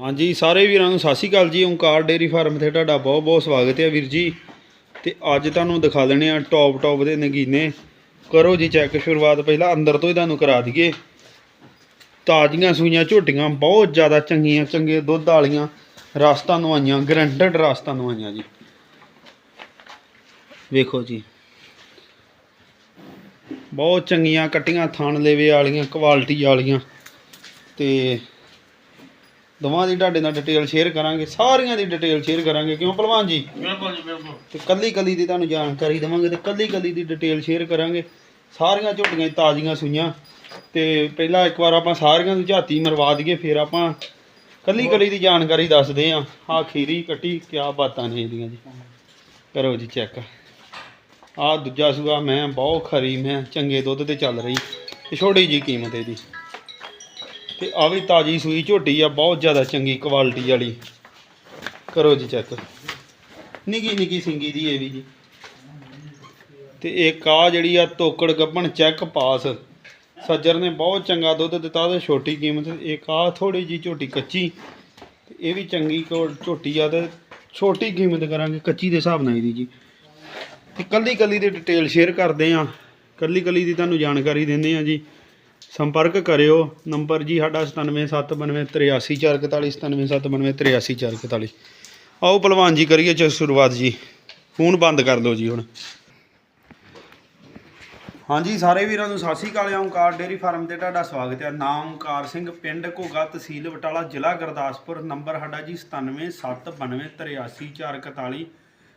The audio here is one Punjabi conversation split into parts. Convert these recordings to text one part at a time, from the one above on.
ਹਾਂਜੀ, ਸਾਰੇ ਵੀਰਾਂ ਨੂੰ ਸਤਿ ਸ਼੍ਰੀ ਅਕਾਲ ਜੀ। ਓਂਕਾਰ ਡੇਰੀ ਫਾਰਮ ਤੇ ਤੁਹਾਡਾ ਬਹੁਤ ਬਹੁਤ ਸਵਾਗਤ ਹੈ ਵੀਰ ਜੀ। ਤੇ ਅੱਜ ਤੁਹਾਨੂੰ ਦਿਖਾ ਦੇਣੇ ਆ ਟੌਪ ਟੌਪ ਦੇ ਨਗੀਨੇ। ਕਰੋ ਜੀ ਚੈੱਕ ਸ਼ੁਰੂਆਤ ਪਹਿਲਾਂ ਅੰਦਰ ਤੋਂ ਹੀ ਤੁਹਾਨੂੰ ਕਰਾ ਦਈਏ। ਤਾਜ਼ੀਆਂ ਸੂਈਆਂ ਝੋਟੀਆਂ ਬਹੁਤ ਜ਼ਿਆਦਾ ਚੰਗੀਆਂ, ਚੰਗੇ ਦੁੱਧ ਵਾਲੀਆਂ ਰਸਤਾਂ ਨਵਾਈਆਂ ਆਈਆਂ ਗਰੰਟਡ ਰਸਤਾਂ ਨੂੰ ਜੀ। ਵੇਖੋ ਜੀ। ਬਹੁਤ ਚੰਗੀਆਂ, ਕੱਟੀਆਂ ਥਾਣ ਲੇਵੇ ਵਾਲੀਆਂ ਕੁਆਲਿਟੀ ਵਾਲੀਆਂ। ਤੇ ਦੋਵਾਂ ਦੀ ਤੁਹਾਡੇ ਨਾਲ ਡਿਟੇਲ ਸ਼ੇਅਰ ਕਰਾਂਗੇ ਸਾਰੀਆਂ ਦੀ ਡਿਟੇਲ ਸ਼ੇਅਰ ਕਰਾਂਗੇ। ਕਿਉਂ ਭਲਵਾਨ ਜੀ? ਬਿਲਕੁਲ ਜੀ ਬਿਲਕੁਲ। ਤੇ ਕੱਲੀ ਕੱਲੀ ਦੀ ਤੁਹਾਨੂੰ ਜਾਣਕਾਰੀ ਦੇਵਾਂਗੇ ਤੇ ਕੱਲੀ ਕੱਲੀ ਦੀ ਡਿਟੇਲ ਸ਼ੇਅਰ ਕਰਾਂਗੇ। ਸਾਰੀਆਂ ਝੋਟੀਆਂ ਤਾਜ਼ੀਆਂ ਸੂਈਆਂ। ਤੇ ਪਹਿਲਾਂ ਇੱਕ ਵਾਰ ਆਪਾਂ ਸਾਰੀਆਂ ਦੀ ਝਾਤੀ ਮਰਵਾ ਦਈਏ ਫਿਰ ਆਪਾਂ ਕੱਲੀ ਕੱਲੀ ਦੀ ਜਾਣਕਾਰੀ ਦੱਸਦੇ ਆਂ। ਆਹ ਖੀਰੀ ਕੱਟੀ ਕਿਆ ਬਾਤਾਂ ਨੇ ਇਹਦੀਆਂ ਜੀ। ਕਰੋ ਜੀ ਚੈੱਕ ਆਹ ਦੂਜਾ ਸੂਆ ਮੈਂ ਬਹੁਤ ਖਰੀ ਮੈਂ ਚੰਗੇ ਦੁੱਧ ਤੇ ਚੱਲ ਰਹੀ। ਤੇ ਛੋਟੀ ਜੀ ਕੀਮਤ ਇਹਦੀ। ਤੇ ਆ ਵੀ ਤਾਜੀ ਸੂਈ ਝੋਟੀ ਆ, ਬਹੁਤ ਜ਼ਿਆਦਾ ਚੰਗੀ ਕੁਆਲਿਟੀ ਵਾਲੀ। ਕਰੋ ਜੀ ਚੈੱਕ ਨਿੱਕੀ ਨਿੱਕੀ ਸਿੰਗੀ ਦੀ ਇਹ ਵੀ ਜੀ। ਤੇ ਇੱਕ ਆ ਜਿਹੜੀ ਆ, ਤੋਕੜ ਗੱਭਣ ਚੈੱਕ ਪਾਸ ਸੱਜਰ ਨੇ ਬਹੁਤ ਚੰਗਾ ਦੁੱਧ ਦਿੱਤਾ ਤੇ ਛੋਟੀ ਕੀਮਤ ਇੱਕ ਆ ਥੋੜੀ ਜੀ ਝੋਟੀ ਕੱਚੀ। ਤੇ ਇਹ ਵੀ ਚੰਗੀ ਕੋ- ਝੋਟੀ ਆ ਤੇ ਛੋਟੀ ਕੀਮਤ ਕਰਾਂਗੇ, ਕੱਚੀ ਦੇ ਹਿਸਾਬ ਨਾਲ ਇਹਦੀ ਜੀ। ਤੇ ਕੱਲੀ ਕੱਲੀ ਦੀ ਡਿਟੇਲ ਸ਼ੇਅਰ ਕਰਦੇ ਆ। ਕੱਲੀ ਕੱਲੀ ਦੀ ਤੁਹਾਨੂੰ ਜਾਣਕਾਰੀ ਦਿੰਦੇ ਆ ਜੀ। ਸੰਪਰਕ ਕਰਿਓ। ਨੰਬਰ ਜੀ ਸਾਡਾ 9792834441 9792834441 ਆਓ ਪਹਿਲਵਾਨ ਜੀ ਕਰੀਏ ਚ ਸ਼ੁਰੂਆਤ ਜੀ। ਫੋਨ ਬੰਦ ਕਰ ਲਓ ਜੀ ਹੁਣ। ਹਾਂਜੀ, ਸਾਰੇ ਵੀਰਾਂ ਨੂੰ ਸਤਿ ਸ਼੍ਰੀ ਅਕਾਲ ਓਂਕਾਰ ਡੇਰੀ ਫਾਰਮ ਤੇ ਤੁਹਾਡਾ ਸਵਾਗਤ ਹੈ। ਨਾਮ ਓਂਕਾਰ ਸਿੰਘ, ਪਿੰਡ ਘੋਗਾ ਤਹਿਸੀਲ ਬਟਾਲਾ, ਜ਼ਿਲ੍ਹਾ ਗੁਰਦਾਸਪੁਰ। ਨੰਬਰ ਸਾਡਾ ਜੀ 9779838441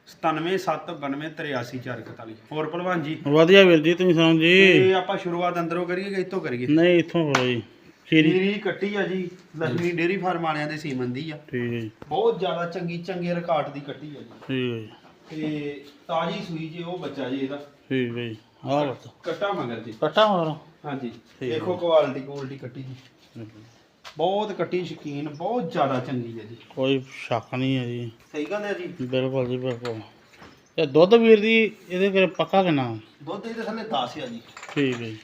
9779838441 ਹੋਰ ਪਹਿਲਵਾਨ ਜੀ? ਵਧੀਆ ਵੀਰ ਜੀ ਤੁਸੀਂ ਸੁਣਾਓ ਜੀ? ਤੇ ਆਪਾਂ ਸ਼ੁਰੂਆਤ ਅੰਦਰੋਂ ਕਰੀਏ ਕਿ ਇੱਥੋਂ ਕਰੀਏ? ਨਹੀਂ ਇੱਥੋਂ ਕਰੋ ਜੀ। ਖੀਰੀ। ਕੱਟੀ ਆ ਜੀ ਲక్ష్ਮੀ ਡੇਰੀ ਫਾਰਮ ਵਾਲਿਆਂ ਦੇ ਸੀਮਨ ਦੀ ਆ। ਠੀਕ ਹੈ ਜੀ। ਬਹੁਤ ਜ਼ਿਆਦਾ ਚੰਗੀ ਚੰਗੇ ਰਿਕਾਰਡ ਦੀ ਕੱਟੀ ਆ ਜੀ। ਠੀਕ ਹੈ ਜੀ। ਤੇ ਤਾਜੀ ਸੂਈ ਜੇ ਉਹ ਬੱਚਾ ਜੀ ਇਹਦਾ। ਠੀਕ ਹੈ ਜੀ। ਆਹ ਬਤਾ ਕੱਟਾ ਮਗਰ ਜੀ। ਕੱਟਾ ਹੋਰ ਹਾਂਜੀ। ਠੀਕ ਦੇਖੋ ਕੁਆਲਿਟੀ ਕੁਆਲਿਟੀ ਕੱਟੀ ਦੀ ਬਹੁਤ ਕੱਟੀ ਸ਼ਕੀਨ ਬਹੁਤ ਜ਼ਿਆਦਾ ਚੰਗੀ ਹੈ ਜੀ। ਕੋਈ ਸ਼ੱਕ ਨਹੀਂ ਹੈ ਜੀ। ਸਹੀ ਗੱਲ ਹੈ ਜੀ। ਬਿਲਕੁਲ ਜੀ ਬਿਲਕੁਲ। ਤੇ ਦੁੱਧ ਵੀਰ ਜੀ ਇਹਦੇ ਕੋਲ ਪੱਕਾ ਕਿੰਨਾ? ਦੁੱਧ ਇਹਦੇ ਥੱਲੇ 10 ਆ ਜੀ। ਠੀਕ ਹੈ ਜੀ।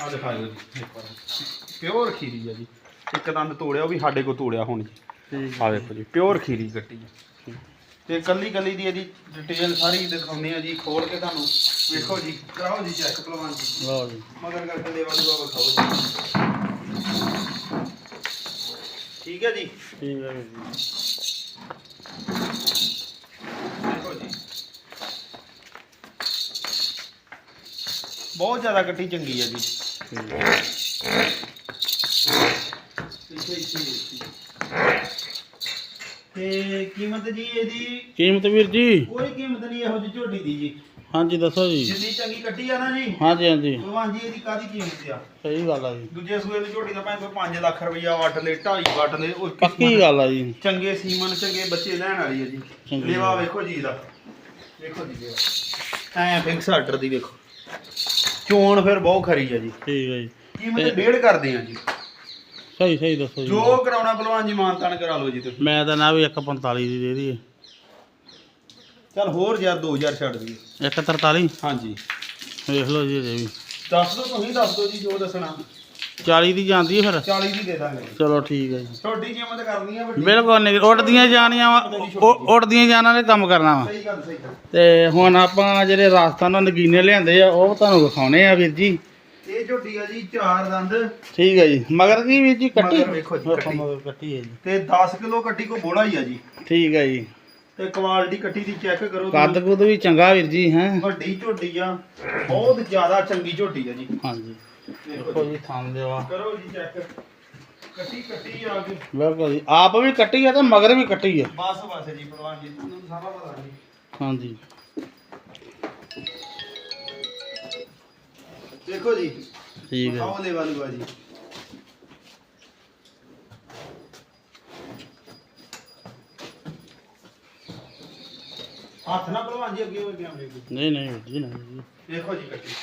ਆ ਦਿਖਾਇਓ ਜੀ ਇੱਕ ਵਾਰ। ਪਿਓਰ ਖੀਰੀ ਆ ਜੀ। ਇੱਕ ਦੰਦ ਤੋੜਿਆ ਉਹ ਵੀ ਸਾਡੇ ਕੋਲ ਤੋੜਿਆ ਹੁਣ ਜੀ। ਠੀਕ ਆ ਦੇਖੋ ਜੀ ਪਿਓਰ ਖੀਰੀ ਕੱਟੀ ਹੈ ਤੇ ਕੱਲੀ ਕੱਲੀ ਦੀ ਇਹਦੀ ਡਿਟੇਲ ਸਾਰੀ ਦਿਖਾਉਂਦੇ ਆ ਜੀ ਖੋਲ ਕੇ ਤੁਹਾਨੂੰ। ਵੇਖੋ ਜੀ ਕਰਾਓ ਜੀ ਚੈੱਕ ਭਲਵਾਨ ਜੀ। ਲਓ ਜੀ। ਮਗਰ ਕਰਕੇ ਦੇਵਾ ਦੂਆ ਵਿਖਾਓ ਜੀ। ਠੀਕ ਹੈ ਜੀ? ਠੀਕ ਹੈ ਜੀ। ਦੇਖੋ ਜੀ। ਬਹੁਤ ਜ਼ਿਆਦਾ ਕੱਟੀ ਚੰਗੀ ਹੈ ਜੀ। ਤੇ ਕੀਮਤ ਜੀ ਇਹਦੀ? ਕੀਮਤ ਵੀਰ ਜੀ। ਕੋਈ ਕੀਮਤ ਨਹੀਂ ਇਹੋ ਜਿਹੀ ਝੋਟੀ ਦੀ ਜੀ। ਹਾਂਜੀ ਦੱਸੋ ਜੀ। ਜਿੰਨੀ ਚੰਗੀ ਕੱਟੀ ਆ ਨਾ ਜੀ। ਹਾਂਜੀ ਹਾਂਜੀ। ਭਗਵਾਨ ਜੀ ਇਹਦੀ ਕਾਦੀ ਕੀਮਤ ਆ? ਸਹੀ ਗੱਲ ਆ ਜੀ। ਦੂਜੇ ਸੂਏ ਦੀ ਝੋਟੀ ਦਾ ਭਾਵੇਂ ਕੋਈ 5 ਲੱਖ ਰੁਪਈਆ ਵੱਟ ਲੇ 2.5 ਵੱਟ ਲੇ ਉਹ ਪੱਕੀ ਗੱਲ ਆ ਜੀ। ਚੰਗੇ ਸੀਮਨ ਚੰਗੇ ਬੱਚੇ ਲੈਣ ਵਾਲੀ ਹੈ ਜੀ। ਚੰਗੀ ਲੇਵਾ ਵੇਖੋ ਜੀ ਇਹਦਾ ਵੇਖੋ ਜੀ ਲੇਵਾ। ਐ ਫਿਕਸ ਆਰਡਰ ਦੀ ਵੇਖੋ। ਚੋਣ ਫਿਰ ਬਹੁਤ ਖਰੀ ਹੈ ਜੀ। ਠੀਕ ਹੈ ਜੀ। ਕੀਮਤ ਡੇਢ ਕਰਦੇ ਆ ਜੀ। ਸਹੀ ਸਹੀ ਦੱਸੋ ਜੀ। ਜੋ ਕਰਾਉਣਾ ਭਲਵਾਨ ਜੀ ਮਾਨਤਾਨ ਕਰਾ ਲਓ ਜੀ ਤੁਸੀਂ। ਮੈਂ ਤਾਂ ਨਾ ਵੀ 145 ਦੀ ਦੇ ਦੀ ਚੱਲ ਹੋਰ ਯਾਰ 2000 ਛੱਡ ਦਈਏ 143 ਹਾਂਜੀ। ਵੇਖ ਲਓ ਜੀ ਇਹਦੇ ਵੀ। ਦੱਸ ਦਿਓ ਤੁਸੀਂ ਦੱਸ ਦਿਓ ਜੀ ਜੋ ਦੱਸਣਾ। 40 ਦੀ ਜਾਂਦੀ ਹੈ ਫਿਰ? 40 ਦੀ ਦੇ ਦਾਂਗੇ। ਚਲੋ ਠੀਕ ਹੈ ਜੀ। ਛੋਟੀ ਕੀਮਤ ਕਰਨੀ ਆ ਵੱਡੀ? ਬਿਲਕੁਲ ਨਹੀਂ। ਉੱਡਦੀਆਂ ਜਾਣੀਆਂ ਵਾ ਉੱਡਦੀਆਂ ਜਾਨਾਂ ਨੇ ਕੰਮ ਕਰਨਾ ਵਾ। ਸਹੀ ਗੱਲ ਸਹੀ ਗੱਲ। ਤੇ ਹੁਣ ਆਪਾਂ ਜਿਹੜੇ ਰਾਜਸਥਾਨੋਂ ਨਗੀਨੇ ਲਿਆਂਦੇ ਆ ਉਹ ਤੁਹਾਨੂੰ ਵਿਖਾਉਣੇ ਆ ਵੀਰ ਜੀ। ਇਹ ਝੋਟੀ ਆ ਜੀ ਚਾਰ ਦੰਦ। ਠੀਕ ਹੈ ਜੀ। ਮਗਰ ਕੀ ਵੀਰ ਜੀ ਕੱਟੀ? ਮਗਰ ਵੇਖੋ ਜੀ, ਕੱਟੀ। ਹੈ ਜੀ। ਤੇ 10 ਕਿਲੋ ਕੱਟੀ ਕੋ ਬੋਲਾ ਹੀ ਆ ਜੀ। ਠੀਕ ਹੈ ਜੀ। ਤੇ ਕੁਆਲਿਟੀ ਕੱਟੀ ਦੀ ਚੈੱਕ ਕਰੋ ਕੱਦ ਤੁਸੀਂ। ਕੁੱਦ ਵੀ ਚੰਗਾ ਵੀਰ ਜੀ ਹੈ? ਵੱਡੀ ਝੋਟੀ ਆ ਬਹੁਤ ਜ਼ਿਆਦਾ ਚੰਗੀ ਝੋਟੀ ਆ ਜੀ। ਹਾਂਜੀ। ਦੇਖੋ ਦੇਖੋ ਜੀ। ਜੀ ਥਾਂ ਦੇਵਾ ਕਰੋ ਜੀ ਚੈੱਕ ਕੱਟੀ ਕੱਟੀ ਆ ਕੇ। ਬਿਲਕੁਲ ਜੀ ਆਪ ਵੀ ਕੱਟੀ ਹੈ ਤੇ ਮਗਰ ਵੀ ਕੱਟੀ ਹੈ ਬਸ ਬਸ ਜੀ ਭਲਵਾਨ ਜੀ ਤੁਹਾਨੂੰ ਸਾਰਾ ਪਤਾ ਜੀ। ਹਾਂਜੀ। ਦੇਖੋ ਜੀ। ਠੀਕ ਹੈ ਆਹ ਲੈ ਵਾਲੂ ਆ ਜੀ ਹੱਥ ਨਾ ਭਲਵਾਨ ਜੀ ਅੱਗੇ ਹੋ ਗਿਆ ਵੇਖੋ ਨਹੀਂ ਨਹੀਂ ਜੀ ਨਹੀਂ ਦੇਖੋ ਜੀ ਕੱਟੀ।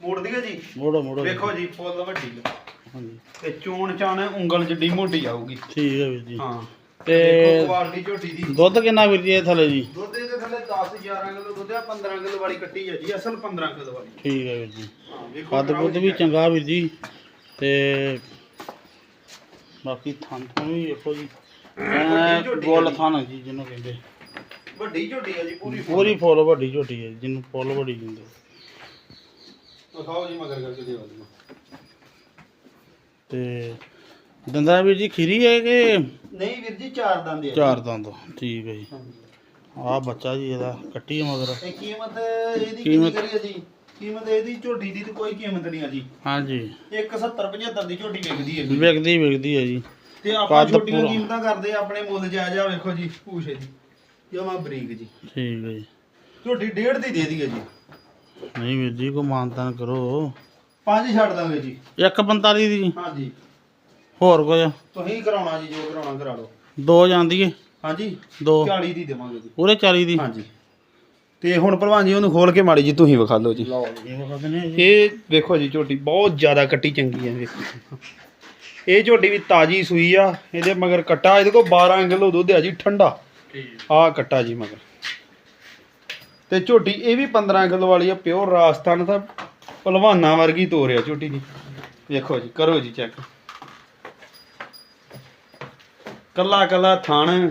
ਮੋੜਦੀ ਹੈ ਜੀ? ਮੋੜੋ ਮੋੜੋ। ਵੇਖੋ ਜੀ ਫੁੱਲ ਵੱਡੀ ਆ ਹਾਂਜੀ। ਤੇ ਚੋਣ ਚਾਣ ਉਂਗਲ ਜਿੱਡੀ ਮੋਟੀ ਆਊਗੀ। ਠੀਕ ਹੈ ਵੀਰ ਜੀ। ਹਾਂ। ਤੇ ਦੇਖੋ ਕੁਆਲਿਟੀ ਝੋਟੀ ਦੀ। ਦੁੱਧ ਕਿੰਨਾ ਵੀਰ ਜੀ ਇਹ ਥੱਲੇ ਜੀ? ਦੁੱਧ ਇਹਦੇ ਥੱਲੇ 10 11 ਕਿਲੋ ਦੁੱਧ ਆ 15 ਕਿਲੋ ਵਾਲੀ ਕੱਟੀ ਹੈ ਜੀ ਅਸਲ 15 ਕਿਲੋ ਵਾਲੀ। ਠੀਕ ਹੈ ਵੀਰ ਜੀ। ਹਾਂ ਵੇਖੋ ਕੱਦ ਕਰਾਓ ਕੁੱਦ ਜੀ ਵੀ check। ਚੰਗਾ ਵੀਰ ਜੀ। ਤੇ ਬਾਕੀ ਥਣ ਥਣ ਵੀ ਵੇਖੋ ਜੀ। ਗੋਲ ਆ। ਥਣ ਜੀ ਜਿਹਨੂੰ ਕਹਿੰਦੇ। ਵੱਡੀ ਝੋਟੀ ਆ ਜੀ ਪੂਰੀ ਪੂਰੀ ਫੁੱਲ ਵੱਡੀ ਝੋਟੀ ਹੈ ਜੀ, ਜਿਹਨੂੰ ਫੁੱਲ ਵੱਡੀ ਕਹਿੰਦੇ ਦਿਖਾਓ ਜੀ ਮਗਰ ਕਰਕੇ ਦਿਓ ਜੀ। ਤੇ ਦੰਦਾਂ ਵੀਰ ਜੀ ਖੀਰੀ ਹੈ ਕਿ ਨਹੀਂ ਵੀਰ ਜੀ ਚਾਰ ਦੰਦ ਆ ਚਾਰ ਦੰਦ? ਠੀਕ ਹੈ ਜੀ। ਹਾਂਜੀ। ਆਹ ਬੱਚਾ ਜੀ ਇਹਦਾ ਕੱਟੀ ਹੈ ਮਗਰ। ਇਹ ਕੀਮਤ ਇਹਦੀ ਕਿੰਨੀ ਕੀਮਤ- ਕਰੀ ਆ ਜੀ? ਕੀਮਤ ਇਹਦੀ ਝੋਟੀ ਦੀ ਤੇ ਕੋਈ ਕੀਮਤ ਨਹੀਂ ਆ ਜੀ। ਹਾਂਜੀ। 170 75 ਦੀ ਝੋਟੀ ਵਿਕਦੀ ਹੈ ਜੀ। ਵਿਕਦੀ ਵਿਕਦੀ ਹੈ ਜੀ। ਤੇ ਆਪਾਂ ਕੱਦ ਛੋਟੀਆਂ ਪੂਰਾ। ਕੀਮਤਾਂ ਕਰਦੇ ਆ ਆਪਣੇ ਮੁੱਲ ਜਾਇਜ਼ ਆ ਵੇਖੋ ਜੀ ਪੂਛੇ ਦੀ। ਜਮਾ ਬਰੀਕ ਜੀ। ਠੀਕ ਹੈ ਜੀ। ਝੋਟੀ ਡੇਢ ਦੀ ਦੇ ਦਈਏ ਜੀ। ਨਹੀਂ ਵੀਰ ਜੀ ਕੋ ਮਾਨਤਾਨ ਕਰੋ। ਪੰਜ ਛੱਡ ਦਾਂਗੇ ਜੀ। 145 ਦੀ? ਹਾਂਜੀ। ਹੋਰ ਕੁਝ ਤੁਸੀਂ ਕਰਾਉਣਾ ਜੀ ਜੋ ਕਰਾਉਣਾ ਕਰਾ ਲਓ। ਦੋ ਜਾਂਦੀ ਹੈ ਹਾਂਜੀ। ਦੋ। 40 ਦੀ ਦੇਵਾਂਗੇ ਜੀ। ਪੂਰੇ 40 ਦੀ? ਹਾਂਜੀ। ਤੇ ਹੁਣ ਭਲਵਾਨ ਜੀ ਉਹਨੂੰ ਖੋਲ ਕੇ ਮਾੜੀ ਜੀ ਤੁਸੀਂ ਵਿਖਾ ਲਓ ਜੀ। ਜੀ ਜੀ। ਇਹ ਵੇਖੋ ਜੀ ਝੋਟੀ ਬਹੁਤ ਜ਼ਿਆਦਾ ਕੱਟੀ ਚੰਗੀ ਹੈ ਵੇਖੋ ਇਹ ਝੋਟੀ ਵੀ ਤਾਜੀ ਸੂਈ ਆ ਇਹਦੇ ਮਗਰ ਕੱਟਾ ਇਹਦੇ ਕੋਲ 12 ਕਿਲੋ ਦੁੱਧ ਆ ਜੀ ਠੰਡਾ। ਠੀਕ। ਆਹ ਕੱਟਾ ਜੀ ਮਗਰ। ਤੇ ਝੋਟੀ, ਇਹ ਵੀ 15 ਕਿਲੋ ਵਾਲੀ ਆ, ਪਿਓਰ ਰਾਜਸਥਾਨ ਦਾ ਪਹਿਲਵਾਨਾਂ ਵਰਗੀ ਤੋਰਿਆ ਝੋਟੀ ਦੀ। ਵੇਖੋ ਜੀ, ਕਰੋ ਜੀ ਚੈੱਕ। ਕੱਲਾ ਕੱਲਾ ਥਣ,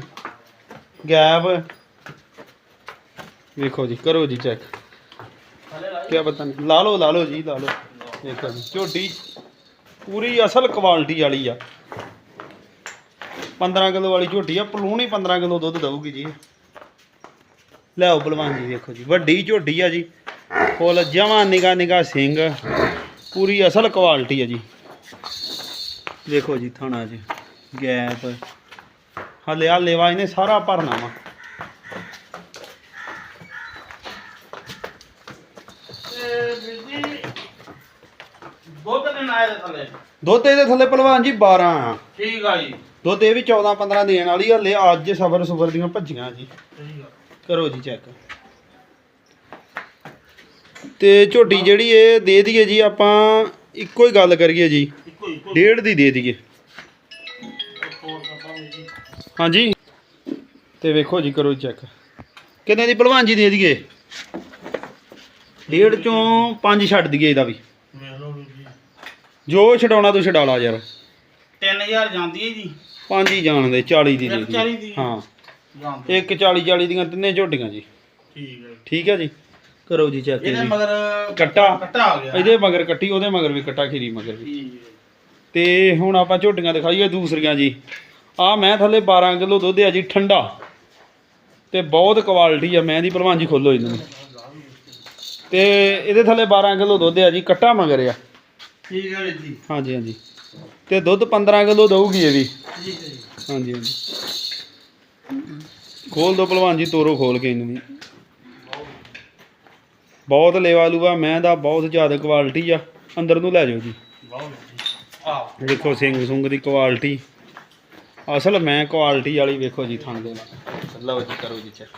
ਗੈਬ। ਵੇਖੋ ਜੀ, ਕਰੋ ਜੀ ਚੈੱਕ। ਕੀ ਪਤਾ ਨਹੀਂ। ਲਾ ਲਓ ਲਾ ਲਓ ਜੀ, ਲਾ ਲਓ। ਵੇਖੋ ਜੀ, ਝੋਟੀ ਪੂਰੀ ਅਸਲ ਕੁਆਲਿਟੀ ਵਾਲੀ ਆ। 15 ਕਿਲੋ ਵਾਲੀ ਝੋਟੀ ਆ ਪਲੂਣੀ 15 ਕਿਲੋ ਦੁੱਧ ਦਊਗੀ ਜੀ। ਲਿਆਓ ਬਲਵਾਨ ਜੀ ਵੇਖੋ ਜੀ ਵੱਡੀ ਝੋਟੀ ਆ ਜੀ। ਫੁੱਲ ਜਵਾਂ ਨਿਗਾ ਨਿਗਾ ਸਿੰਘ ਪੂਰੀ ਅਸਲ ਕੁਆਲਿਟੀ ਆ ਜੀ। ਵੇਖੋ ਜੀ ਥਾਣਾ ਜੀ ਗੈਪ। ਹਲੇ ਆ ਲੇਵਾ ਇਹਨੇ ਸਾਰਾ ਭਰਨਾ ਵਾ। ਦੁੱਧ ਆਏ ਦੇ ਥੱਲੇ? ਦੁੱਧ ਇਹਦੇ ਥੱਲੇ ਭਲਵਾਨ ਜੀ 12 ਆ। ਠੀਕ ਆ ਜੀ। ਦੁੱਧ ਇਹ ਵੀ 14 15 ਦੇਣ ਵਾਲੀ ਆ ਹਲੇ ਅੱਜ ਸਬਰ ਸੁਬਰ ਦੀਆਂ ਭੱਜੀਆਂ ਜੀ। ਕਰੋ ਜੀ ਚੈੱਕ ਤੇ ਝੋਟੀ ਜਿਹੜੀ ਇਹ ਦੇ ਦਈਏ ਜੀ ਆਪਾਂ ਇੱਕੋ ਹੀ ਗੱਲ ਕਰੀਏ ਜੀ। ਡੇਢ ਦੀ ਦੇ ਦਈਏ। ਹਾਂਜੀ। ਤੇ ਵੇਖੋ ਜੀ ਕਰੋ ਚੈੱਕ ਕਿੰਨੇ ਦੀ ਭਲਵਾਨ ਜੀ ਦੇ ਦਈਏ? ਡੇਢ ਚੋਂ ਪੰਜ ਛੱਡ ਦਈਏ ਇਹਦਾ ਵੀ। ਜੋ। ਛਡਾਉਣਾ ਤੂੰ ਛਡਾ ਲਾ ਯਾਰ। 3000 ਜਾਂਦੀ ਹੈ ਜੀ। ਪੰਜ ਹੀ ਜਾਣ ਦੇ 40 ਦੀ ਦੇ ਇੱਕ 40 ਦੀ? ਦਈਏ ਹਾਂ ਇੱਕ 40 40 ਦੀਆਂ ਤਿੰਨੇ ਝੋਟੀਆਂ ਜੀ। ਠੀਕ ਹੈ। ਠੀਕ ਹੈ ਜੀ? ਕਰੋ ਜੀ ਚੈੱਕ ਇਹਦੇ ਜੀ। ਮਗਰ ਕੱਟਾ। ਕੱਟਾ ਆ ਗਿਆ। ਇਹਦੇ ਮਗਰ ਕੱਟੀ ਉਹਦੇ ਮਗਰ ਵੀ ਕੱਟਾ ਖੀਰੀ ਮਗਰ ਵੀ। ਠੀਕ ਹੈ। ਤੇ ਹੁਣ ਆਪਾਂ ਝੋਟੀਆਂ ਦਿਖਾਈਏ ਦੂਸਰੀਆਂ ਜੀ। ਆ ਮੈਂ ਥੱਲੇ 12 ਕਿਲੋ ਦੁੱਧ ਆ ਜੀ ਠੰਡਾ। ਤੇ ਬਹੁਤ ਕੁਆਲਿਟੀ ਆ ਮੈਂ ਦੀ ਭਲਵਾਨ ਜੀ ਖੋਲੋ ਇਹਨੂੰ। ਤੇ ਇਹਦੇ ਥੱਲੇ 12 ਕਿਲੋ ਦੁੱਧ ਆ ਜੀ ਕੱਟਾ ਮਗਰ ਆ। ਠੀਕ ਹੈ ਵੀਰ ਜੀ। ਹਾਂਜੀ ਹਾਂਜੀ। ਤੇ ਦੁੱਧ 15 ਕਿਲੋ ਦਊਗੀ ਇਹ ਵੀ? ਠੀਕ ਹੈ ਜੀ। ਹਾਂਜੀ ਹਾਂਜੀ। ਖੋਲ ਦੋ ਭਲਵਾਨ ਜੀ ਤੋਰੋ ਖੋਲ ਕੇ ਇਹਨੂੰ ਵੀ ਬਹੁਤ ਲੇਵਾ ਲੂਆ ਮੈਂ ਦਾ ਬਹੁਤ ਜ਼ਿਆਦਾ ਕੁਆਲਿਟੀ ਆ। ਅੰਦਰ ਨੂੰ ਲੈ ਜਾਓ ਜੀ। ਬਹੁਤ ਜੀ। ਆ ਦੇਖੋ ਸਿੰਘ ਸੁੰਗ ਦੀ ਕੁਆਲਿਟੀ ਅਸਲ ਮੈਂ ਕੁਆਲਿਟੀ ਵਾਲੀ ਵੇਖੋ ਜੀ ਥਣ ਦੇ ਲਓ ਜੀ ਕਰੋ ਜੀ ਚੈੱਕ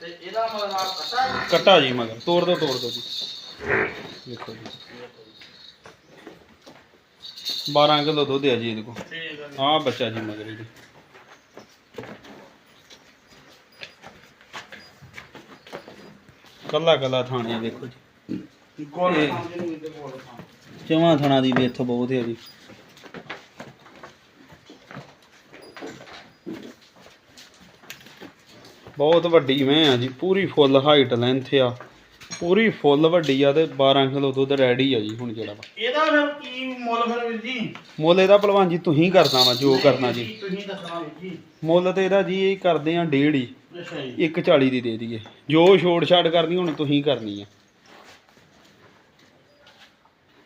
ਤੇ ਇਹਦਾ ਮਗਰ ਕੱਟਾ ਜੀ? ਕੱਟਾ ਜੀ ਮਗਰ। ਤੋੜ ਦੋ ਤੋੜ ਦੋ ਜੀ। ਵੇਖੋ ਜੀ। 12 ਕਿਲੋ ਦੁੱਧ ਆ ਜੀ ਇਹਦੇ ਕੋਲ। ਠੀਕ ਹੈ ਜੀ। ਆਹ ਬੱਚਾ ਜੀ ਮਗਰ ਇਹਦੇ। ਕੱਲਾ ਕੱਲਾ ਥਾਣੇ ਵੇਖੋ ਜੀ। ਇਹ- ਖਾਂ ਜਿਹਨੂੰ ਇਹਦੇ ਗੋਲ ਖਾਂ ਚਵਾਂ ਥਣਾ ਦੀ ਵੀ ਇੱਥੋਂ ਬਹੁਤ ਹੈ ਜੀ। ਬਹੁਤ ਵੱਡੀ ਮੈਂ ਆ ਜੀ ਪੂਰੀ ਫੁੱਲ ਹਾਈਟ ਲੈਂਥ ਆ। ਪੂਰੀ ਫੁੱਲ ਵੱਡੀ ਆ ਤੇ 12 ਕਿਲੋ ਦੁੱਧ ਰੈਡੀ ਆ ਜੀ ਹੁਣ ਜਿਹੜਾ ਵਾ। ਇਹਦਾ ਫਿਰ ਕੀ ਮੁੱਲ ਫਿਰ ਵੀਰ ਜੀ? ਮੁੱਲ ਇਹਦਾ ਭਲਵਾਨ ਜੀ ਤੁਸੀਂ ਕਰਨਾ ਵਾ ਜੋ ਕਰਨਾ ਜੀ। ਤੁਸੀਂ ਦੱਸਣਾ ਵੀਰ ਜੀ। ਮੁੱਲ ਤੇ ਇਹਦਾ ਜੀ ਇਹ ਕਰਦੇ ਆ ਡੇਢ ਹੀ। ਅੱਛਾ ਜੀ। 140 ਦੀ ਦੇ ਦਈਏ। ਜੋ ਛੋੜ ਛਾੜ ਕਰਨੀ ਹੁਣ ਤੁਸੀਂ ਕਰਨੀ ਆ।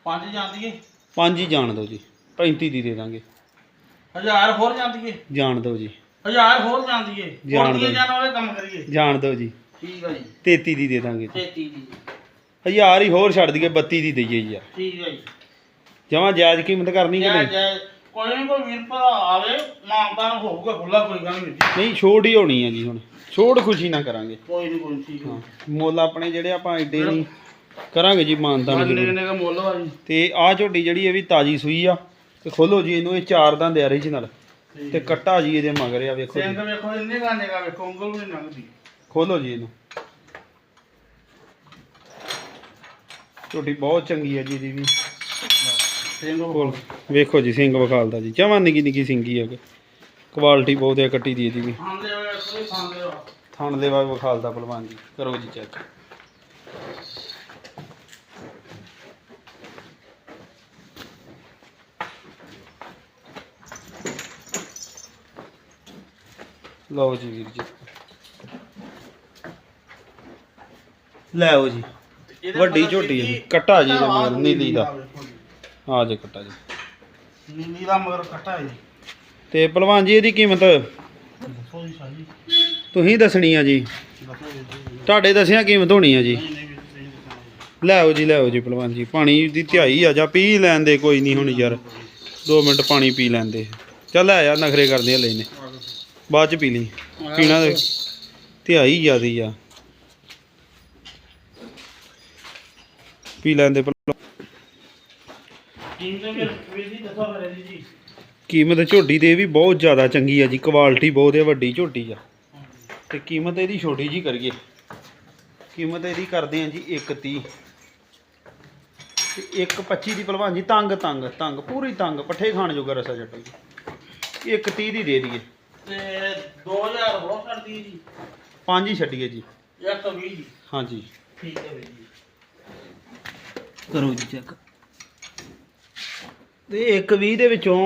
ਪੰਜ ਜਾਂਦੀ ਪੰਜ ਹੀ ਜਾਣ ਦਿਓ ਜੀ। 35 ਦੀ ਦੇ ਦਾਂਗੇ। ਹਜ਼ਾਰ ਹੋਰ ਜਾਂਦੀ ਜਾਣ ਦਿਓ ਜੀ। ਹਜ਼ਾਰ ਹੋਰ ਜਾਂਦੀ ਹੈ ਜਾਣ ਕੋਟੀਆਂ ਦਿਓ। ਜਾਣ ਵਾਲੇ ਕੰਮ ਕਰੀਏ? ਜਾਣ ਦਿਓ ਜੀ। ਠੀਕ ਹੈ ਜੀ। 33 ਦੀ ਦੇ ਦਾਂਗੇ 33 ਦੀ। ਹਜ਼ਾਰ ਹੀ ਹੋਰ ਛੱਡ ਦਈਏ 32 ਦੀ ਦਈਏ ਜੀ ਯਾਰ। ਠੀਕ ਹੈ ਜੀ। ਜਮਾਂ ਜਾਇਜ਼ ਕੀਮਤ ਕਰਨੀ ਕਿ ਜੈ ਨਹੀਂ? ਜੈ ਕੋਈ ਨਹੀਂ ਕੋਈ ਵੀਰ ਭਰਾ ਆਵੇ ਮਾਨਤਾ ਹੋਊਗਾ ਖੁੱਲਾ ਕੋਈ ਗੱਲ ਨਹੀਂ ਜੀ ਨਹੀਂ ਛੋੜ ਹੀ ਹੋਣੀ ਹੈ ਜੀ ਹੁਣ। ਛੋੜ ਖੁਸ਼ੀ ਨਾ ਕਰਾਂਗੇ। ਕੋਈ ਨਹੀਂ ਕੋਈ ਨੀ, ਠੀਕ ਹਾਂ ਮੁੱਲ ਆਪਣੇ ਜਿਹੜੇ ਆਪਾਂ ਐਡੇ ਨਹੀਂ ਕਰਾਂਗੇ ਜੀ ਮਾਨਤਾ ਨੂੰ ਕਿੰਨੇ ਜ਼ਰੂਰ। ਕਿੰਨੇ ਦਾ ਮੁੱਲ ਵਾ ਜੀ। ਤੇ ਆਹ ਝੋਟੀ ਜਿਹੜੀ ਇਹ ਵੀ ਤਾਜੀ ਸੂਈ ਆ ਤੇ ਖੋਲੋ ਜੀ ਇਹਨੂੰ ਇਹ ਚਾਰ ਦੰਦ ਆ original ਤੇ ਕੱਟਾ ਜੀ ਇਹਦੇ ਮਗਰ ਆ ਵੇਖੋ ਸਿੰਘ ਜੀ ਵੇਖੋ ਇੰਨੇ ਗਾਣੇ ਦਾ ਵੇਖੋ ਉਂਗਲ ਵੀ ਨੀ ਲੰਘਦੀ। ਖੋਲੋ ਜੀ ਇਹਨੂੰ। ਝੋਟੀ ਬਹੁਤ ਚੰਗੀ ਹੈ ਜੀ ਇਹਦੀ ਵੀ। ਸਿੰਘ ਵੇਖੋ ਜੀ ਸਿੰਘ ਵਿਖਾਲਦਾ ਜੀ। ਜਮਾਂ ਨਿੱਕੀ ਨਿੱਕੀ ਸਿੰਗੀ ਆ ਕੁਆਲਿਟੀ ਬਹੁਤ ਹੈ ਕੱਟੀ ਦੀ ਇਹਦੀ ਵੀ। ਥਣ ਦੇ ਬਾਅਦ ਵਿਖਾਲਦਾ ਪਹਿਲਵਾਨ ਜੀ। ਕਰੋ ਜੀ ਚੈੱਕ ਲਓ ਜੀ ਵੀਰ ਜੀ। ਲੈ ਆਓ ਜੀ। ਵੱਡੀ ਝੋਟੀ ਹੈ ਜੀ। ਕੱਟਾ ਜੀ ਇਹਦੇ ਮਗਰ ਨੀਲੀ ਦਾ। ਆ ਜੇ ਕੱਟਾ ਜੀ। ਨੀਲੀ ਦਾ ਮਗਰ ਕੱਟਾ ਹੈ ਜੀ। ਤੇ ਪਹਿਲਵਾਨ ਜੀ ਇਹਦੀ ਕੀਮਤ? ਦੱਸੋ ਜੀ ਸਾਜੀ ਤੁਸੀਂ ਦੱਸਣੀ ਆ ਜੀ। ਤੁਹਾਡੇ ਦੱਸਿਆ ਕੀਮਤ ਹੋਣੀ ਆ ਜੀ। ਲੈ ਆਓ ਜੀ ਲੈ ਆਓ ਜੀ ਪਹਿਲਵਾਨ ਜੀ। ਪਾਣੀ ਦੀ ਧਿਆਈ ਆ ਜਾ ਪੀ ਲੈਣ ਦੇ ਕੋਈ ਨਹੀਂ ਹੁਣ ਯਾਰ। 2 ਮਿੰਟ ਪਾਣੀ ਪੀ ਲੈਂਦੇ ਚੱਲ ਲੈ ਯਾਰ ਨਖਰੇ ਕਰਦੇ ਹਲੇ ਨੇ ਬਾਅਦ ਚ ਪੀ ਲਈ। ਪੀਣਾ ਧਿਆਈ ਜਿਆਦੀ ਆ। ਪੀ ਲੈਂਦੇ ਪਹਿਲਾਂ ਕੀਮਤ ਝੋਟੀ ਦੇ ਵੀ ਬਹੁਤ ਜ਼ਿਆਦਾ ਚੰਗੀ ਆ ਜੀ ਕੁਆਲਿਟੀ ਬਹੁਤ ਹੈ ਵੱਡੀ ਝੋਟੀ ਆ। ਤੇ ਕੀਮਤ ਇਹਦੀ ਛੋਟੀ ਜੀ ਕਰੀਏ। ਕੀਮਤ ਇਹਦੀ ਕਰਦੇ ਆ ਜੀ 130 ਤੇ 125 ਦੀ ਭਲਵਾਨ ਜੀ ਤੰਗ ਤੰਗ ਤੰਗ ਪੂਰੀ ਤੰਗ ਪੱਠੇ ਖਾਣ ਜੋਗਾ ਰਸਾ ਜੱਟੋ ਜੀ। 130 ਦੀ ਦੇ ਦਈਏ। ਤੇ 2000 ਬਹੁਤ ਕਰਦੀ ਹੈ ਜੀ। ਪੰਜ ਹੀ ਛੱਡੀਏ ਜੀ। 120 ਜੀ। ਹਾਂਜੀ। ਠੀਕ ਹੈ ਜੀ। ਕਰੋ ਜੀ ਚੈੱਕ ਤੇ 120 ਦੇ ਵਿੱਚੋਂ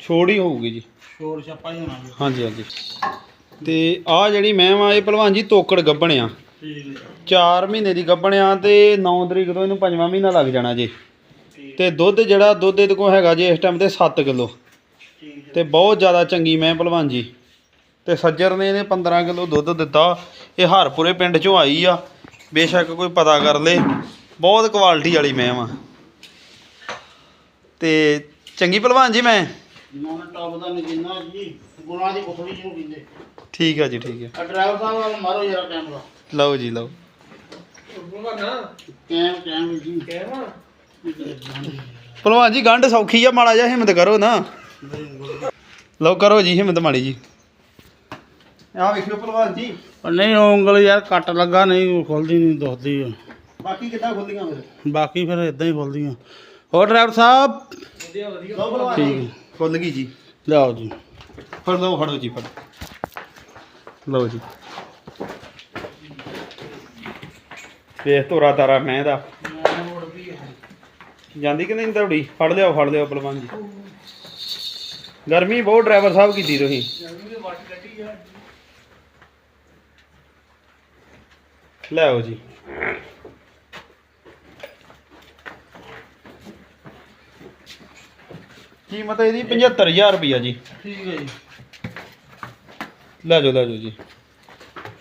ਛੋੜ ਹੀ ਹੋਊਗੀ ਜੀ। ਸ਼ੋਰ ਛਾਪਾ ਹੀ ਹੋਣਾ ਜੀ। ਹਾਂਜੀ ਹਾਂਜੀ। ਤੇ ਆ ਜਿਹੜੀ ਮੈਮ ਆ ਇਹ ਭਲਵਾਨ ਜੀ ਤੋਕੜ ਗੱਬਣਿਆ ਠੀਕ ਹੈ। 4 ਮਹੀਨੇ ਦੀ ਗੱਬਣਿਆ ਤੇ 9 ਤਰੀਕ ਤੋਂ ਇਹਨੂੰ ਪੰਜਵਾਂ ਮਹੀਨਾ ਲੱਗ ਜਾਣਾ ਜੀ। ਠੀਕ ਤੇ ਦੁੱਧ ਜਿਹੜਾ ਦੁੱਧ ਇਹਦੇ ਕੋਲ ਹੈਗਾ ਜੀ ਇਸ ਟਾਈਮ ਤੇ 7 ਕਿਲੋ। ਠੀਕ ਤੇ ਬਹੁਤ ਜ਼ਿਆਦਾ ਚੰਗੀ ਮੈਂ ਭਲਵਾਨ ਜੀ। ਤੇ ਸੱਜਰ ਨੇ ਇਹਨੇ 15 ਕਿਲੋ ਦੁੱਧ ਦਿੱਤਾ। ਇਹ ਹਰਪੁਰੇ ਪਿੰਡ ਚੋਂ ਆਈ ਆ। ਬੇਸ਼ੱਕ ਕੋਈ ਪਤਾ ਕਰ ਲੇ। ਬਹੁਤ ਕੁਆਲਿਟੀ ਵਾਲੀ ਮੈਂ ਆ ਤੇ ਚੰਗੀ ਭਲਵਾਨ ਜੀ ਮੈਂ? ਨੌਨ ਟੌਪ ਦਾ ਨਗੀਨਾ ਜੀ ਗੁਣਾ ਦੀ ਪੁੱਛੜੀ ਜਿਹਨੂੰ ਕਹਿੰਦੇ ਠੀਕ ਆ ਜੀ ਠੀਕ ਆ। ਆ ਡਰਾਈਵਰ ਸਾਹਿਬ ਵੱਲ ਮਾਰੋ ਜਰਾ ਕੈਮਰਾ ਲਓ ਜੀ ਲਓ। ਕੈਮ ਕੈਮ ਜੀ। ਕੈਮ ਭਲਵਾਨ ਜੀ ਗੰਢ ਸੌਖੀ ਆ ਮਾੜਾ ਜਿਹਾ ਹਿੰਮਤ ਕਰੋ ਨਾ। ਲਓ ਕਰੋ ਜੀ ਹਿੰਮਤ ਮਾੜੀ ਜੀ। ਆਹ ਵੇਖਿਓ ਭਲਵਾਨ ਜੀ। ਨਹੀਂ ਉਹ ਉਂਗਲ ਯਾਰ ਕੱਟ ਲੱਗਾ ਨਹੀਂ ਖੁੱਲਦੀ ਨਹੀਂ ਦੁਖਦੀ ਆ। ਬਾਕੀ ਕਿੱਦਾਂ ਖੁੱਲੀਆਂ ਫਿਰ? ਬਾਕੀ ਫਿਰ ਇਦਾਂ ਹੀ ਖੁੱਲਦੀਆਂ। ਹੋਰ ਡਰਾਈਵਰ ਸਾਹਿਬ? ਲਓ ਭਲਵਾਨ ਠੀਕ ਜੀ ਖੁੱਲ ਗਈ ਜੀ। ਲਿਆਓ ਜੀ। ਫੜ ਲਓ ਫੜੋ ਜੀ ਫੜ। ਲਓ ਜੀ। ਵੇਖ ਤੋਰਾ ਤਾਰਾ ਮੈਂ ਦਾ। ਜਾਂਦੀ ਕਿ ਨਹੀਂ ਦੌੜੀ? ਫੜ ਲਿਓ ਫੜ ਲਿਓ ਭਲਵਾਨ ਜੀ। ਗਰਮੀ ਬਹੁਤ ਡਰਾਈਵਰ ਸਾਹਿਬ ਕੀਤੀ ਤੁਸੀਂ। ਲੈ ਆਓ ਜੀ। ਕੀਮਤ ਇਹਦੀ 75000 ਰੁਪਈਆ ਜੀ। ਠੀਕ ਹੈ ਜੀ। ਲੈ ਜਾਓ ਲੈ ਜਾਓ ਜੀ।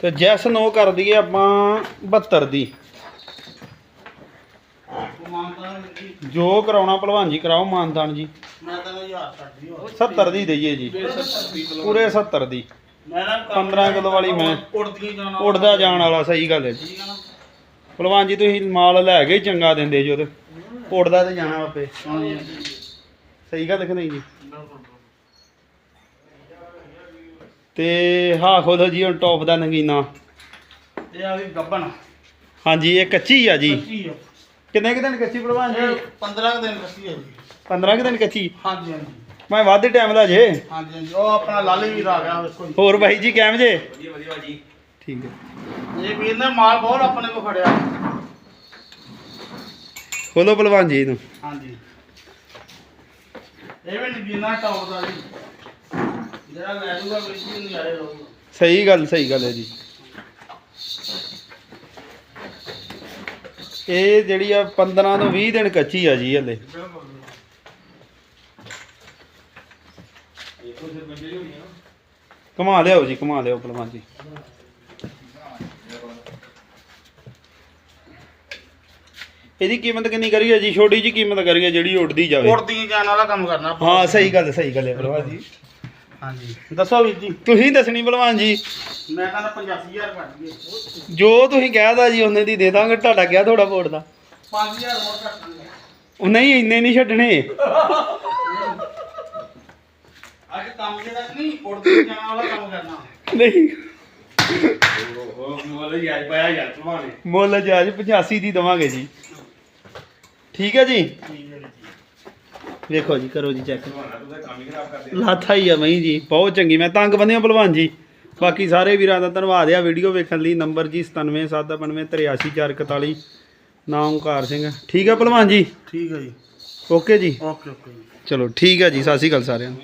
ਤੇ ਜੈਸ ਨੋ ਕਰ ਦਈਏ ਆਪਾਂ 72 ਦੀ। ਜੀ ਕਰਾਉਣਾ ਭਲਵਾਨ ਜੀ ਕਰਾਓ ਮਾਨਦਾਨ ਜੀ। ਮੈਂ ਤਾਂ ਯਾਰ ਛੱਡ ਦਿਓ। 70 ਦੀ ਦਈਏ ਜੀ। ਪੂਰੇ 70 ਦੀ। ਮੈਂ ਨਾ 15 ਕਿਲੋ ਵਾਲੀ ਮੈਂ। ਉੜਦੀ ਜਾਣਾ ਵਾਲਾ। ਸਹੀ ਗੱਲ ਹੈ। ਜੀ ਠੀਕ ਹੈ ਨਾ। ਭਲਵਾਨ ਜੀ ਤੁਸੀਂ ਮਾਲ ਲੈ ਕੇ ਹੀ ਚੰਗਾ ਦਿੰਦੇ ਜੋ ਤੇ। ਉੜਦਾ ਤੇ ਜਾਣਾ ਆਪੇ। ਹਾਂਜੀ। ਸਹੀ ਗੱਲ ਕਿ ਨਹੀਂ ਜੀ? ਤੇ ਹਾਂ ਖੋਲੋ ਜੀ ਹੁਣ ਟੌਪ ਦਾ ਨਗੀਨਾ। ਇਹ ਆ ਵੀ ਗੱਬਣ। ਹਾਂਜੀ ਇਹ ਕੱਚੀ ਆ ਜੀ। ਕੱਚੀ ਆ। ਕਿੰਨੇ ਕੁ ਦਿਨ ਕੱਚੀ ਭਲਵਾਨ ਇਹ ਜੀ 15 ਕੁ ਦਿਨ ਕੱਚੀ ਹੈ ਜੀ। 15 ਕੁ ਦਿਨ ਕੱਚੀ? ਹਾਂਜੀ ਹਾਂਜੀ। ਮੈਂ ਵੱਧ ਟਾਈਮ ਲਾ ਜੇ। ਹਾਂਜੀ ਹਾਂਜੀ ਉਹ ਆਪਣਾ ਲਾਲੀ ਵੀਰ ਆ ਗਿਆ ਵੇਖੋ ਜੀ ਹੋਰ ਬਾਈ ਜੀ ਕਿਵੇਂ ਜੇ? ਵਧੀਆ ਵਧੀਆ ਜੀ। ਠੀਕ ਹੈ। ਇਹ ਵੀਰ ਨੇ ਮਾਲ ਬਹੁਤ ਆਪਣੇ ਕੋ ਖੜਿਆ ਖੋਲੋ ਭਲਵਾਨ ਜੀ ਨੂੰ ਹਾਂਜੀ। ਇਹ ਵੀ ਨਗੀਨਾ ਟੌਪ ਦਾ ਜੀ। ਜਿਹੜਾ ਲੈ ਜੂਗਾ ਵੀਰ ਜੀ ਨਜ਼ਾਰੇ ਲਊਗਾ। ਸਹੀ ਗੱਲ ਸਹੀ ਗੱਲ ਹੈ ਜੀ। ਇਹ ਜਿਹੜੀ ਆ 15 ਤੋਂ 20 ਦਿਨ ਕੱਚੀ ਆ ਜੀ ਹਲੇ। ਕਮਾ ਲਿਆਓ ਜੀ ਕਮਾ ਲਿਆਓ ਭਲਵਾਨ ਜੀ। ਇਹਦੀ ਕੀਮਤ ਕਿੰਨੀ ਕਰੀਏ ਜੀ? ਛੋਟੀ ਜੀ ਕੀਮਤ ਕਰੀਏ ਜਿਹੜੀ ਉੱਡਦੀ ਜਾਵੇ। ਉੜਦੀ ਜਾਣ ਵਾਲਾ ਕੰਮ ਕਰਨਾ ਆਪਾਂ। ਹਾਂ ਸਹੀ ਗੱਲ ਸਹੀ ਗੱਲ ਹੈ ਭਲਵਾਨ ਜੀ। ਹਾਂਜੀ। ਦੱਸੋ ਵੀਰ ਜੀ। ਤੁਸੀਂ ਦੱਸਣੀ ਭਲਵਾਨ ਜੀ। ਮੈਂ ਕਹਿੰਦਾ 85000 ਕੱਟ ਦਈਏ। ਜੋ ਤੁਸੀਂ ਕਹਿਦਾ ਜੀ ਉਹਨੇ ਦੀ ਦੇ ਦਾਂਗੇ ਤੁਹਾਡਾ ਕਿਹਾ ਥੋੜਾ ਬੋਰਡ ਦਾ। 5000 ਹੋਰ ਕੱਟ ਦਾਂਗੇ। ਉਹ ਨਹੀਂ ਇੰਨੇ ਨਹੀਂ ਛੱਡਣੇ। ਅੱਜ ਕੰਮ ਜਿਹੜਾ ਨਹੀਂ ਉੜਦੀ ਜਾਣ ਵਾਲਾ ਕੰਮ ਕਰਨਾ। ਨਹੀਂ। ਉਹ ਮੁੱਲ ਜਾਇਜ਼ ਪਾਇਆ ਯਾਰ ਤੁਹਾਨੂੰ ਮੁੱਲ ਜਾਜ 85 ਦੀ ਦਵਾਂਗੇ ਜੀ। ਠੀਕ ਹੈ ਜੀ? ਠੀਕ ਹੈ ਜੀ। ਵੇਖੋ ਜੀ ਕਰੋ ਜੀ ਚੈੱਕ ਲਾਥਾ ਹੀ ਆ ਮਈ ਜੀ ਬਹੁਤ ਚੰਗੀ ਮੈਂ ਤੰਗ ਬੰਦਿਆਂ ਭਲਵਾਨ ਜੀ। ਬਾਕੀ ਸਾਰੇ ਵੀਰਾਂ ਦਾ ਧੰਨਵਾਦ ਆ ਵੀਡੀਓ ਵੇਖਣ ਲਈ ਨੰਬਰ ਜੀ 9779983441 ਨਾਮ ਓਮਕਾਰ ਸਿੰਘ। ਠੀਕ ਹੈ ਭਲਵਾਨ ਜੀ? ਠੀਕ ਹੈ ਜੀ। ਓਕੇ ਜੀ। ਓਕੇ ਓਕੇ ਜੀ। ਚਲੋ ਠੀਕ ਹੈ ਜੀ ਸਤਿ ਸ਼੍ਰੀ ਅਕਾਲ ਸਾਰਿਆਂ ਨੂੰ।